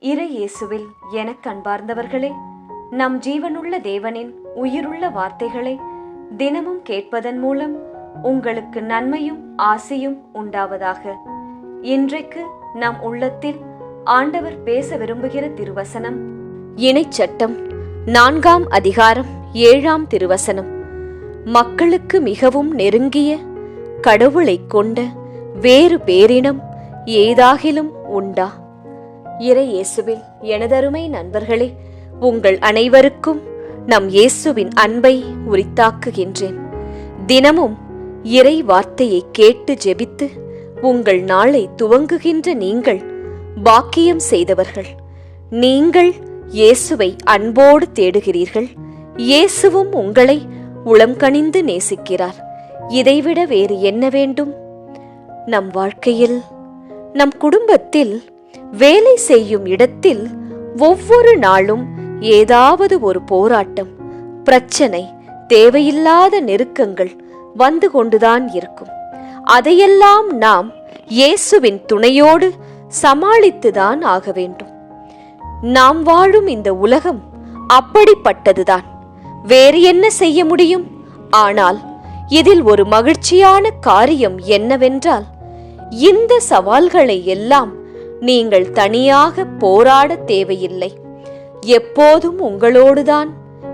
இறை இயேசுவில் எனக் கண்பார்ந்தவர்களே நம் ஜீவனுள்ள தேவனின் உயிருள்ள வார்த்தைகளை தினமும் கேட்பதன் மூலம் உங்களுக்கு நன்மையும் ஆசையும் உண்டாவதாக. இன்றைக்கு நம் உள்ளத்தில் ஆண்டவர் பேச விரும்புகிற திருவசனம் இணைச்சட்டம் நான்காம் அதிகாரம் ஏழாம் திருவசனம். மக்களுக்கு மிகவும் நெருங்கிய கடவுளைக் கொண்ட வேறு பேரினம் ஏதாகிலும் உண்டா? இறை இயேசுவில் எனதருமை நண்பர்களே உங்கள் அனைவருக்கும் நம் இயேசுவின் அன்பை உரித்தாக்குகின்றேன். தினமும் இறை வார்த்தையை கேட்டு ஜெபித்து உங்கள் நாளை துவங்குகின்ற நீங்கள் பாக்கியம் செய்தவர்கள். நீங்கள் இயேசுவை அன்போடு தேடுகிறீர்கள். இயேசுவும் உங்களை உளம் கனிந்து நேசிக்கிறார். இதைவிட வேறு என்ன வேண்டும்? நம் வாழ்க்கையில் நம் குடும்பத்தில் வேலை செய்யும் இடத்தில் ஒவ்வொரு நாளும் ஏதாவது ஒரு போராட்டம் பிரச்சனை தேவையில்லாத நெருக்கங்கள் வந்து கொண்டுதான் இருக்கும். அதையெல்லாம் நாம் இயேசுவின் துணையோடு சமாளித்துதான் ஆக வேண்டும். நாம் வாழும் இந்த உலகம் அப்படிப்பட்டதுதான். வேறு என்ன செய்ய முடியும்? ஆனால் இதில் ஒரு மகிழ்ச்சியான காரியம் என்னவென்றால் இந்த சவால்களை எல்லாம் நீங்கள் தனியாக போராட தேவையில்லை. எப்போதும் உங்களோடுதான்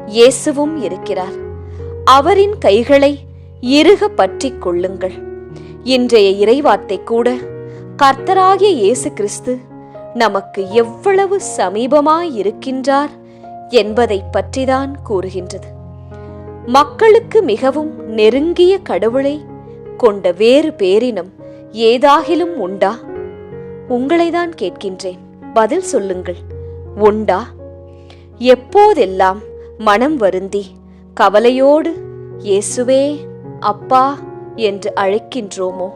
இயேசுவும் இருக்கிறார். அவரின் கைகளை இறுக பற்றி கொள்ளுங்கள். இன்றைய இறைவார்த்தை கூட கர்த்தராகிய இயேசு கிறிஸ்து நமக்கு எவ்வளவு சமீபமாய் இருக்கின்றார் என்பதை பற்றிதான் கூறுகின்றது. மக்களுக்கு மிகவும் நெருங்கிய கடவுளை கொண்ட வேறு பேரினம் ஏதாகிலும் உண்டா? உங்களைதான் கேட்கின்றேன். பதில் சொல்லுங்கள். உண்டா? எப்போதெல்லாம் மனம் வருந்தி கவலையோடு இயேசுவே அப்பா என்று அழைக்கின்றோமோ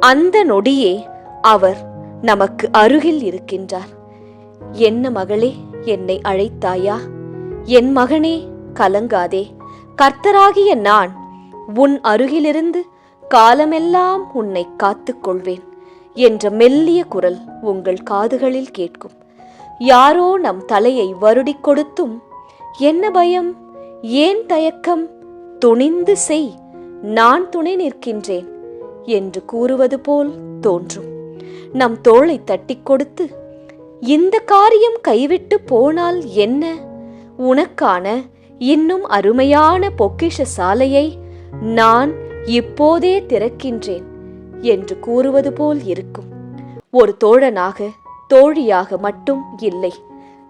அந்த நொடியே அவர் நமக்கு அருகில் இருக்கின்றார். என்ன மகளே என்னை அழைத்தாயா? என் மகனே கலங்காதே. கர்த்தராகிய நான் உன் அருகிலிருந்து காலமெல்லாம் உன்னை காத்துக்கொள்வேன். என்ற மெல்லிய குரல் உங்கள் காதுகளில் கேட்கும். யாரோ நம் தலையை வருடிக் கொடுத்தும் என்ன பயம்? ஏன் தயக்கம்? துணிந்து செய் நான் துணை நிற்கின்றேன் என்று கூறுவது போல் தோன்றும். நம் தோளை தட்டி கொடுத்து இந்த காரியம் கைவிட்டு போனால் என்ன? உனக்கான இன்னும் அருமையான பொக்கிஷ சாலையை நான் இப்போதே திறக்கின்றேன். என்று கூறுவது போல் இருக்கும். ஒரு தோழனாக தோழியாக மட்டும் இல்லை.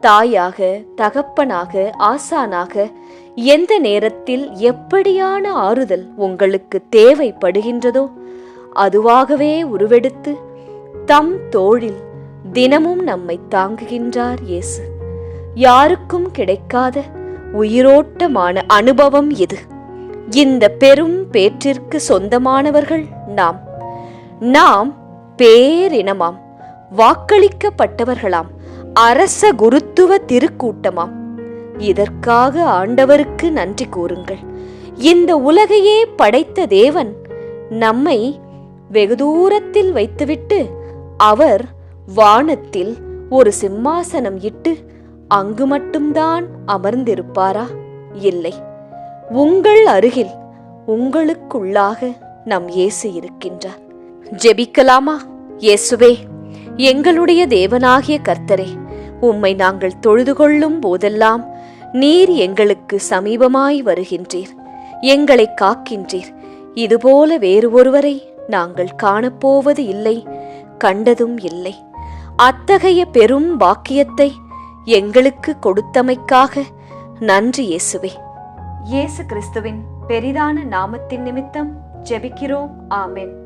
தாயாக தகப்பனாக ஆசானாக எந்த நேரத்தில் எப்படியான ஆறுதல் உங்களுக்கு தேவைப்படுகின்றதோ அதுவாகவே உருவெடுத்து தம் தோளில் தினமும் நம்மை தாங்குகின்றார் இயேசு. யாருக்கும் கிடைக்காத உயிரோட்டமான அனுபவம் இது. இந்த பெரும் பேற்றிற்கு சொந்தமானவர்கள் நாம். நாம் பேரினமாம் வாக்களிக்கப்பட்டவர்களாம் அரச குருத்துவ திருக்கூட்டமாம். இதற்காக ஆண்டவருக்கு நன்றி கூறுங்கள். இந்த உலகையே படைத்த தேவன் நம்மை வெகு தூரத்தில் வைத்துவிட்டு அவர் வானத்தில் ஒரு சிம்மாசனம் இட்டு அங்கு மட்டும்தான் அமர்ந்திருப்பாரா? இல்லை. உங்கள் அருகில் உங்களுக்குள்ளாக நம் இயேசு இருக்கின்றார். ஜெபிக்கலாமா? இயேசுவே எங்களுடைய தேவனாகிய கர்த்தரே உம்மை நாங்கள் தொழுது கொள்ளும் போதெல்லாம் நீர் எங்களுக்கு சமீபமாய் வருகின்றீர். எங்களை காக்கின்றீர். இதுபோல வேறு ஒருவரை நாங்கள் காணப்போவது இல்லை கண்டதும் இல்லை. அத்தகைய பெரும் பாக்கியத்தை எங்களுக்கு கொடுத்தமைக்காக நன்றி இயேசுவே. இயேசு கிறிஸ்துவின் பெரிதான நாமத்தின் நிமித்தம் ஜெபிக்கிறோம். ஆமென்.